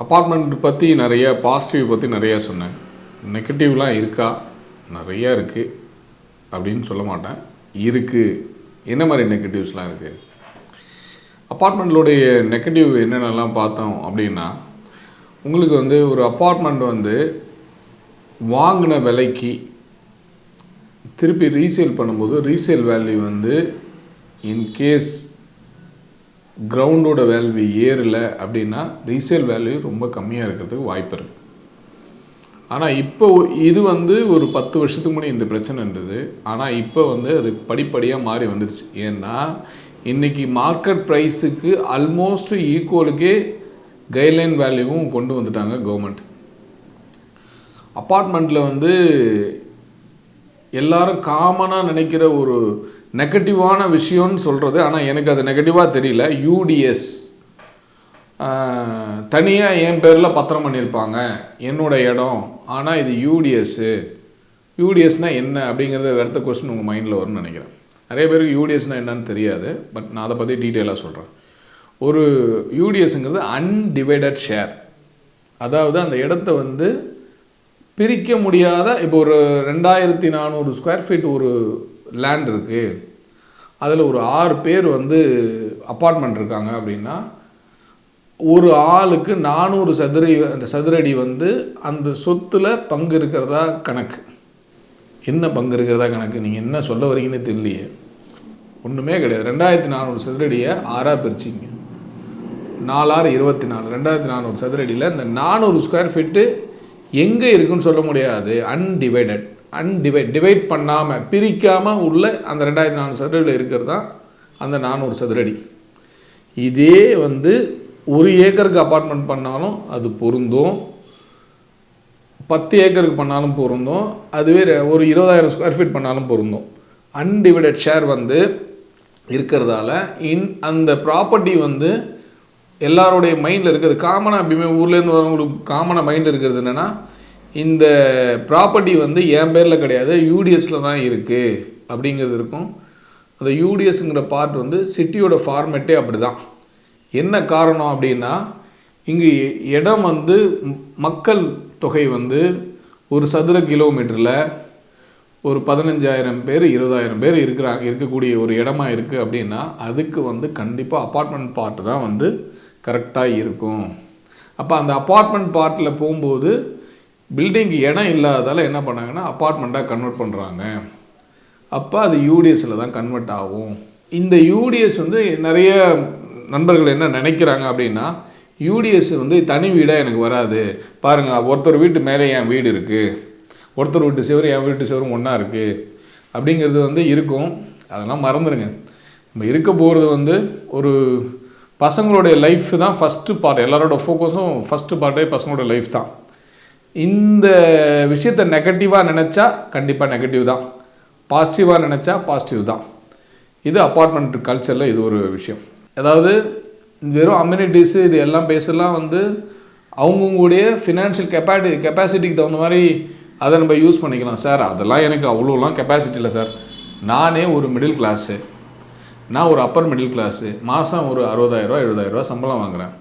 Apartment பற்றி நிறைய positive பற்றி நிறையா சொன்னேன். நெகட்டிவ்லாம் இருக்கா? நிறையா இருக்குது அப்படின்னு சொல்ல மாட்டேன். இருக்குது என்ன மாதிரி நெகட்டிவ்ஸ்லாம் இருக்குது அப்பார்ட்மெண்ட்லுடைய நெகட்டிவ் என்னென்னலாம் பார்த்தோம் அப்படின்னா உங்களுக்கு வந்து ஒரு அப்பார்ட்மெண்ட் வந்து வாங்கின விலைக்கு திருப்பி ரீசேல் பண்ணும்போது ரீசேல் வேல்யூ வந்து இன்கேஸ் கிரவுண்டோட வேல்யூ ஏறல அப்படின்னா ரீசேல் வேல்யூ ரொம்ப கம்மியாக இருக்கிறதுக்கு வாய்ப்பு இருக்குது ஆனால் இப்போ இது வந்து ஒரு பத்து வருஷத்துக்கு முன்னாடி இந்த பிரச்சனை இருந்தது. ஆனால் இப்போ வந்து அது படிப்படியாக மாறி வந்துடுச்சு ஏன்னா இன்னைக்கு மார்க்கெட் ப்ரைஸுக்கு ஆல்மோஸ்ட் ஈக்குவலுக்கே கைட்லைன் வேல்யூவும் கொண்டு வந்துட்டாங்க கவர்மெண்ட் அப்பார்ட்மெண்ட்டில் வந்து எல்லாரும் காமனாக நினைக்கிற ஒரு நெகட்டிவான விஷயம்னு சொல்கிறது ஆனால் எனக்கு அது நெகட்டிவாக தெரியல. யூடிஎஸ் தனியாக என் பேரில் பத்திரம் பண்ணியிருப்பாங்க என்னோடய இடம். ஆனால் இது யூடிஎஸ்ஸு யூடிஎஸ்னால் என்ன அப்படிங்கிறத அடுத்த கொஸ்டின் உங்கள் மைண்டில் வரும்னு நினைக்கிறேன். நிறைய பேருக்கு யூடிஎஸ்னால் என்னன்னு தெரியாது பட் நான் அதை பற்றி டீட்டெயிலாக சொல்கிறேன் ஒரு யூடிஎஸ்ங்கிறது அன்டிவைடட் ஷேர் அதாவது அந்த இடத்த வந்து பிரிக்க முடியாத இப்போ ஒரு ரெண்டாயிரத்தி நானூறு ஸ்கொயர் ஃபீட் ஒரு லேண்ட் இருக்குது அதில் ஒரு ஆறு பேர் வந்து அப்பார்ட்மெண்ட் இருக்காங்க அப்படின்னா ஒரு ஆளுக்கு நானூறு சதுர அந்த சதுரடி வந்து அந்த சொத்தில் பங்கு இருக்கிறதா கணக்கு. என்ன பங்கு இருக்கிறதா கணக்கு? நீங்கள் என்ன சொல்ல வரீங்கன்னு தெரியலையே. ஒன்றுமே கிடையாது. ரெண்டாயிரத்தி நானூறு சதுரடியை ஆறாக பிரிச்சிங்க. நாலாறு இருபத்தி நாலு. ரெண்டாயிரத்தி நானூறு சதுரடியில் இந்த நானூறு ஸ்கொயர் ஃபீட்டு எங்கே இருக்குன்னு சொல்ல முடியாது. அன்டிவைடட் அன்டிவைட் டிவைட் பண்ணாமல் பிரிக்காமல் உள்ள அந்த ரெண்டாயிரத்தி நானூறு சதுரடியில் இருக்கிறது தான் அந்த நானூறு சதுரடி. இதே வந்து ஒரு ஏக்கருக்கு அப்பார்ட்மெண்ட் பண்ணாலும் அது பொருந்தும். பத்து ஏக்கருக்கு பண்ணாலும் பொருந்தும். அதுவே ஒரு இருபதாயிரம் ஸ்கொயர் ஃபீட் பண்ணாலும் பொருந்தும். அன்டிவைடட் ஷேர் வந்து இருக்கிறதால இன் அந்த ப்ராப்பர்ட்டி வந்து எல்லாருடைய மைண்டில் இருக்கிறது காமனாக எப்பயுமே ஊர்லேருந்து வரவங்களுக்கு காமனாக மைண்டில் இருக்கிறது என்னென்னா இந்த ப்ராப்பர்ட்டி வந்து என் பேரில் கிடையாது யூடிஎஸில் தான் இருக்குது அப்படிங்கிறது இருக்கும். அந்த யூடிஎஸ்ங்கிற பார்ட் வந்து சிட்டியோட ஃபார்மேட்டே அப்படி தான் என்ன காரணம் அப்படின்னா இங்கு இடம் வந்து மக்கள் தொகை வந்து ஒரு சதுர கிலோமீட்டரில் ஒரு பதினஞ்சாயிரம் பேர் இருபதாயிரம் பேர் இருக்கிறாங்க இருக்கக்கூடிய ஒரு இடமா இருக்குது அப்படின்னா அதுக்கு வந்து கண்டிப்பாக அப்பார்ட்மெண்ட் பார்ட் தான் வந்து கரெக்டாக இருக்கும். அப்போ அந்த அப்பார்ட்மெண்ட் பார்ட்டில் போகும்போது பில்டிங்க்கு இடம் இல்லாததால் என்ன பண்ணாங்கன்னா அப்பார்ட்மெண்ட்டாக கன்வெர்ட் பண்ணுறாங்க அப்போ அது யூடிஎஸில் தான் கன்வெர்ட் ஆகும். இந்த யூடிஎஸ் வந்து நிறைய நண்பர்கள் என்ன நினைக்கிறாங்க அப்படின்னா யூடிஎஸ் வந்து தனி வீடாக எனக்கு வராது. பாருங்கள் ஒருத்தர் வீட்டு மேலே என் வீடு இருக்குது ஒருத்தர் வீட்டு சிவரும் என் வீட்டு சிவரும் ஒன்றா இருக்குது அப்படிங்கிறது வந்து இருக்கும். அதெல்லாம் மறந்துடுங்க நம்ம இருக்க போகிறது வந்து ஒரு பசங்களுடைய லைஃப் தான் ஃபஸ்ட்டு பார்ட் எல்லாரோட ஃபோக்கஸும் ஃபஸ்ட்டு பார்ட்டே பசங்களோட லைஃப் தான். இந்த விஷயத்தை நெகட்டிவாக நினச்சா கண்டிப்பாக நெகட்டிவ் தான். பாசிட்டிவாக நினச்சா பாசிட்டிவ் தான். இது அப்பார்ட்மெண்ட் கல்ச்சரில் இது ஒரு விஷயம். அதாவது வெறும் அம்யூனிட்டிஸு இது எல்லாம் பேசலாம் வந்து அவங்கவுங்களுடைய ஃபினான்ஷியல் கெப்பாட்டி கெப்பாசிட்டிக்கு தகுந்த மாதிரி அதை நம்ம யூஸ் பண்ணிக்கலாம். சார் அதெல்லாம் எனக்கு அவ்வளோலாம் கெப்பாசிட்டி இல்லை சார் நானே ஒரு மிடில் கிளாஸு நான் ஒரு அப்பர் மிடில் கிளாஸு மாதம் ஒரு அறுபதாயிரரூவா எழுபதாயிரரூவா சம்பளம் வாங்குறேன்.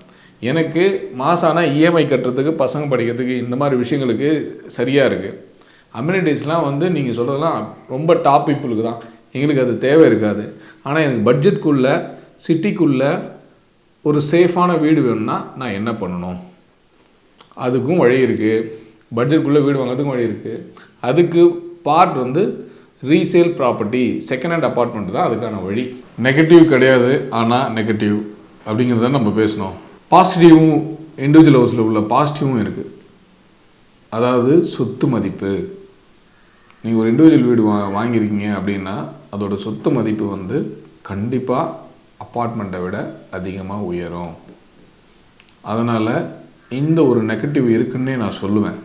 எனக்கு மாதம் ஆனால் இஎம்ஐ கட்டுறதுக்கு பசங்க படிக்கிறதுக்கு இந்த மாதிரி விஷயங்களுக்கு சரியாக இருக்குது அம்யூனிட்டிஸ்லாம் வந்து நீங்கள் சொல்கிறதெல்லாம் ரொம்ப டாப் பீப்புளுக்கு தான். எங்களுக்கு அது தேவை இருக்காது. ஆனால் எனக்கு பட்ஜெட்குள்ளே சிட்டிக்குள்ளே ஒரு சேஃபான வீடு வேணும்னா நான் என்ன பண்ணணும்? அதுக்கும் வழி இருக்குது பட்ஜெட்குள்ளே வீடு வாங்குறதுக்கும் வழி இருக்குது அதுக்கு பார்ட் வந்து resale property second hand apartment தான் அதுக்கான வழி. நெகட்டிவ் கிடையாது ஆனால் நெகட்டிவ் அப்படிங்கிறத நம்ம பேசணும். பாசிட்டிவும் இண்டிவிஜுவல் ஹவுஸில் உள்ள பாசிட்டிவும் இருக்குது அதாவது சொத்து மதிப்பு. நீங்கள் ஒரு இண்டிவிஜுவல் வீடு வா வாங்கியிருக்கீங்க அப்படின்னா அதோடய சொத்து மதிப்பு வந்து கண்டிப்பாக அப்பார்ட்மெண்ட்டை விட அதிகமாக உயரும். அதனால் இந்த ஒரு நெகட்டிவ் இருக்குன்னே நான் சொல்லுவேன்.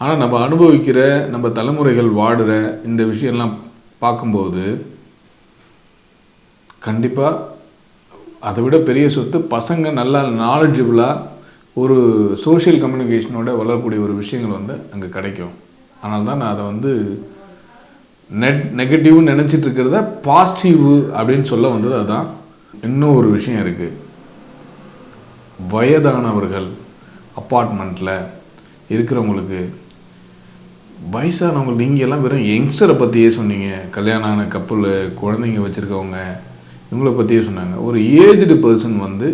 ஆனால் நம்ம அனுபவிக்கிற நம்ம தலைமுறைகள் வாடுற இந்த விஷயம்லாம் பார்க்கும்போது கண்டிப்பாக அதை விட பெரிய சொத்து பசங்க நல்லா நாலேஜபிளாக ஒரு சோஷியல் கம்யூனிகேஷனோட வளரக்கூடிய ஒரு விஷயங்கள் வந்து அங்கே கிடைக்கும். ஆனால் தான் நான் அதை வந்து நெட் நெகட்டிவ்னு நினச்சிட்டு இருக்கிறத பாசிட்டிவ் அப்படின்னு சொல்ல வந்தது அதுதான். இன்னும் ஒரு விஷயம் இருக்குது வயதானவர்கள் அப்பார்ட்மெண்ட்டில் இருக்கிறவங்களுக்கு வயசானவங்க நீங்கள் எல்லாம் வெறும் யங்ஸ்டரை பற்றியே சொன்னீங்க. கல்யாணம் ஆன கப்பல் குழந்தைங்க வச்சுருக்கவங்க இவங்கள பற்றியே சொன்னாங்க. ஒரு ஏஜ்டு பர்சன் வந்து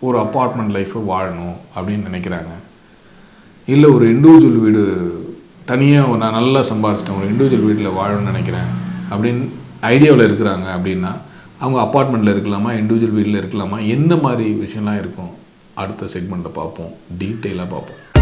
ஒரு அப்பார்ட்மெண்ட் லைஃப்பை வாழணும் அப்படின்னு நினைக்கிறாங்க. இல்லை ஒரு இண்டிவிஜுவல் வீடு தனியாக நான் நல்லா சம்பாரிச்சிட்டேன் ஒரு இண்டிவிஜுவல் வீட்டில் வாழணும்னு நினைக்கிறேன் அப்படின்னு ஐடியாவில் இருக்கிறாங்க அப்படின்னா அவங்க அப்பார்ட்மெண்ட்டில் இருக்கலாமா இண்டிவிஜுவல் வீட்டில் இருக்கலாமா என்ன மாதிரி விஷயம்லாம் இருக்கும்? அடுத்த செக்மெண்ட்டில் பார்ப்போம். டீட்டெயிலாக பார்ப்போம்.